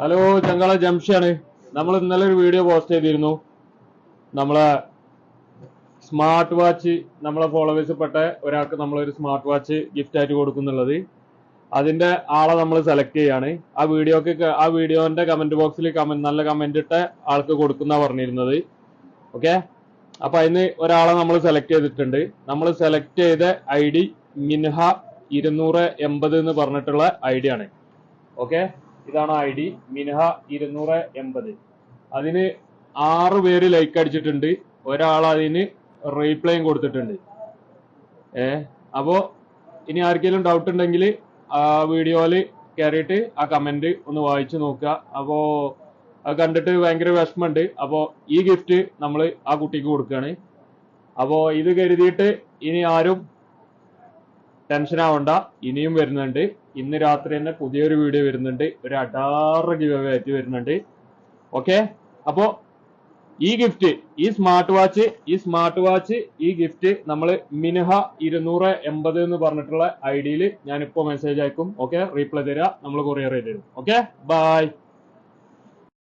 Hello ചങ്കള ജംഷാണ്. നമ്മൾ ഇന്നലെ ഒരു വീഡിയോ പോസ്റ്റ് ചെയ്തിരുന്നു. നമ്മളെ സ്മാർട്ട് വാച്ച് നമ്മളെ ഫോളോവേഴ്സ് പെട്ട ഒരാൾക്ക് നമ്മളൊരു സ്മാർട്ട് വാച്ച് ഗിഫ്റ്റ് ആയിട്ട് കൊടുക്കുന്നുള്ളത്. അതിന്റെ ആളെ നമ്മൾ സെലക്ട് ചെയ്യാണ്. ആ വീഡിയോക്ക് ആ വീഡിയോന്റെ കമന്റ് ബോക്സിൽ കമന്റ് നല്ല കമന്റ് ഇട്ട ആൾക്ക് കൊടുക്കുന്ന പറഞ്ഞിരുന്നത്. ഓക്കെ അപ്പൊ അതിന് ഒരാളെ നമ്മൾ സെലക്ട് ചെയ്തിട്ടുണ്ട്. നമ്മൾ സെലക്ട് ചെയ്ത ഐ ഡി മിൻഹ ഇരുന്നൂറ് എൺപത് എന്ന് പറഞ്ഞിട്ടുള്ള ഐ ഡി ആണ്. ഓക്കെ ഇതാണ് ഐ ഡി മിനഹ ഇരുന്നൂറ് എൺപത്. അതിന് ആറ് പേര് ലൈക്ക് അടിച്ചിട്ടുണ്ട്. ഒരാൾ അതിന് റീപ്ലൈയും കൊടുത്തിട്ടുണ്ട്. ഏ അപ്പോ ഇനി ആർക്കെങ്കിലും ഡൗട്ട് ഉണ്ടെങ്കിൽ ആ വീഡിയോയിൽ കയറിയിട്ട് ആ കമന്റ് ഒന്ന് വായിച്ചു നോക്കുക. അപ്പോ അത് കണ്ടിട്ട് ഭയങ്കര വിഷമമുണ്ട്. അപ്പോ ഈ ഗിഫ്റ്റ് നമ്മൾ ആ കുട്ടിക്ക് കൊടുക്കുകയാണ്. അപ്പോ ഇത് കരുതിയിട്ട് ഇനി ആരും ടെൻഷൻ ആവണ്ട. ഇനിയും വരുന്നുണ്ട്. ഇന്ന് രാത്രി തന്നെ പുതിയൊരു വീഡിയോ വരുന്നുണ്ട്. ഒരു അടാറ് ഗിവ് ആയിട്ട് വരുന്നുണ്ട്. ഓക്കെ അപ്പോ ഈ ഗിഫ്റ്റ് ഈ സ്മാർട്ട് വാച്ച് ഈ സ്മാർട്ട് വാച്ച് ഈ ഗിഫ്റ്റ് നമ്മൾ മിനഹ ഇരുന്നൂറ് എൺപത് എന്ന് പറഞ്ഞിട്ടുള്ള ഐ ഡിയിൽ ഞാനിപ്പോ മെസ്സേജ് അയക്കും. ഓക്കെ റീപ്ലൈ തരാം. നമ്മൾ കൊറിയർ ചെയ്ത് തരും. Okay bye